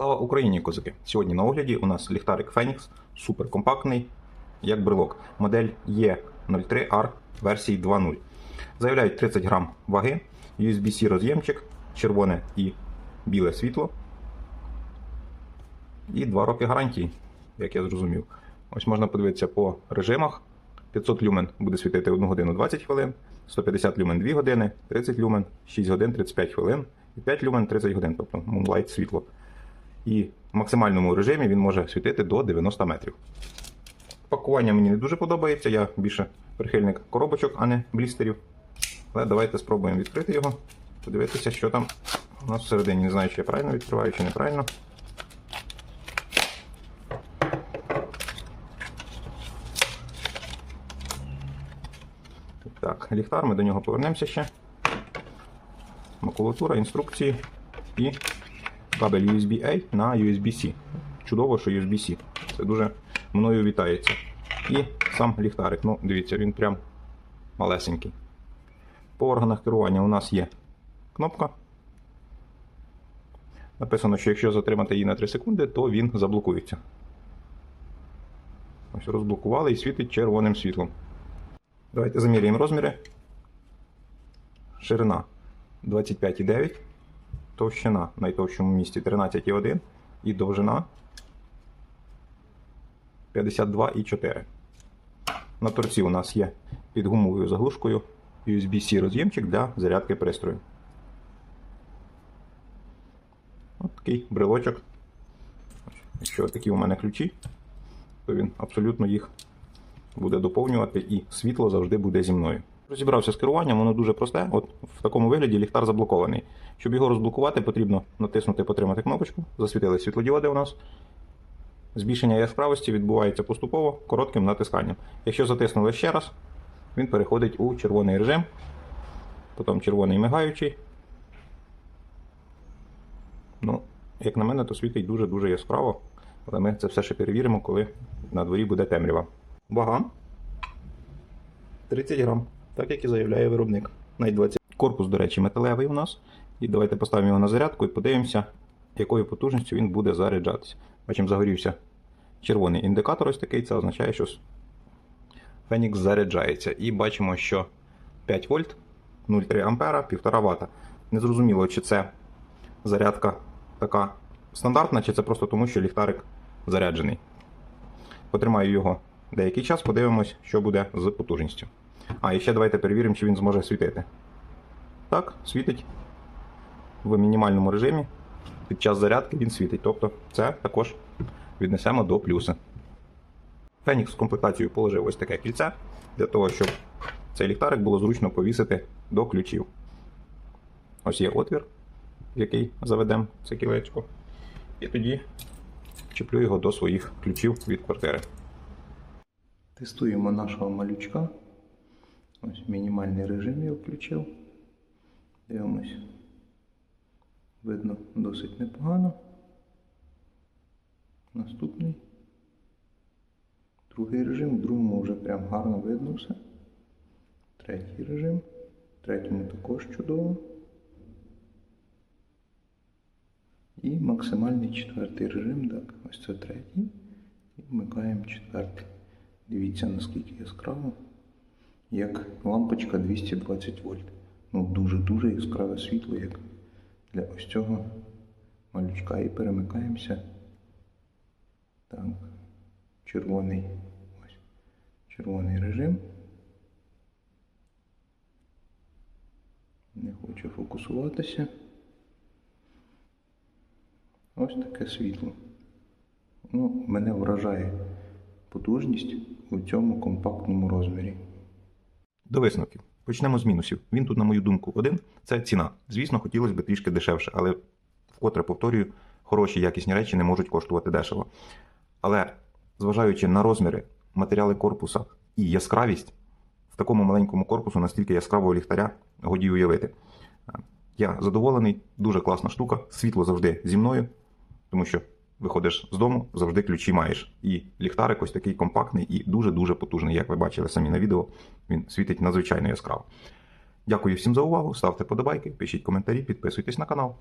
Слава Україні, козаки! Сьогодні на огляді у нас ліхтарик Phoenix, суперкомпактний, як брелок. Модель E03R версії 2.0. Заявляють 30 грам ваги, USB-C роз'ємчик, червоне і біле світло. І 2 роки гарантії, як я зрозумів. Ось можна подивитися по режимах. 500 люмен буде світити 1 годину 20 хвилин, 150 люмен 2 години, 30 люмен 6 годин 35 хвилин і 5 люмен 30 годин, тобто Moonlight світло. І в максимальному режимі він може світити до 90 метрів. Пакування мені не дуже подобається, я більше прихильник коробочок, а не блістерів. Але давайте спробуємо відкрити його, подивитися, що там у нас всередині. Не знаю, чи я правильно відкриваю, чи неправильно. Так, ліхтар, ми до нього повернемося ще. Макулатура, інструкції і кабель USB-A на USB-C. Чудово, що USB-C. Це дуже мною вітається. І сам ліхтарик. Ну, дивіться, він прям малесенький. По органах керування у нас є кнопка. Написано, що якщо затримати її на 3 секунди, то він заблокується. Ось розблокували і світить червоним світлом. Давайте заміряємо розміри. Ширина 25,9, товщина в найтовщому місці 13,1 і довжина 52,4. На торці у нас є під гумовою заглушкою USB-C роз'ємчик для зарядки пристрою. Ось такий брелочок. Якщо такі у мене ключі, то він абсолютно їх буде доповнювати і світло завжди буде зі мною. Розібрався з керуванням, воно дуже просте. От в такому вигляді ліхтар заблокований. Щоб його розблокувати, потрібно натиснути потримати кнопочку. Засвітили світлодіоди у нас. Збільшення яскравості відбувається поступово коротким натисканням. Якщо затиснули ще раз, він переходить у червоний режим, потім червоний мигаючий. Ну, як на мене, то світить дуже-дуже яскраво, але ми це все ще перевіримо, коли на дворі буде темрява. Вага 30 грам, так як і заявляє виробник. Навіть 20. Корпус, до речі, металевий у нас. І давайте поставимо його на зарядку і подивимося, якою потужністю він буде заряджатися. Бачимо, загорівся червоний індикатор ось такий, це означає, що Фенікс заряджається. І бачимо, що 5 вольт, 0,3 ампера, 1,5 Вт. Незрозуміло, чи це зарядка така стандартна, чи це просто тому, що ліхтарик заряджений. Потримаю його деякий час, подивимось, що буде з потужністю. А, і ще давайте перевіримо, чи він зможе світити. Так, світить в мінімальному режимі. Під час зарядки він світить. Тобто це також віднесемо до плюси. Фенікс в комплектацію положив ось таке кільце, для того, щоб цей ліхтарик було зручно повісити до ключів. Ось є отвір, в який заведемо це кілечко. І тоді чіплю його до своїх ключів від квартири. Тестуємо нашого малючка. Ось мінімальний режим я включив. Дивимось. Видно досить непогано. Наступний. Другий режим, в другому вже прям гарно видно все. Третій режим. В третьому також чудово. І максимальний четвертий режим. Так, ось це третій. І вмикаємо четвертий. Дивіться, наскільки яскраво, як лампочка 220 вольт. Ну, дуже-дуже яскраве світло, як для ось цього малючка. І перемикаємося. Так, червоний, ось, червоний режим. Не хоче фокусуватися. Ось таке світло. Ну, мене вражає потужність у цьому компактному розмірі. До висновків. Почнемо з мінусів. Він тут, на мою думку, один це ціна. Звісно, хотілося б трішки дешевше, але вкотре повторюю, хороші якісні речі не можуть коштувати дешево. Але зважаючи на розміри, матеріали корпуса і яскравість, в такому маленькому корпусу настільки яскравого ліхтаря годі уявити. Я задоволений, дуже класна штука. Світло завжди зі мною, тому що виходиш з дому, завжди ключі маєш. І ліхтарик ось такий компактний і дуже-дуже потужний. Як ви бачили самі на відео, він світить надзвичайно яскраво. Дякую всім за увагу. Ставте подобайки, пишіть коментарі, підписуйтесь на канал.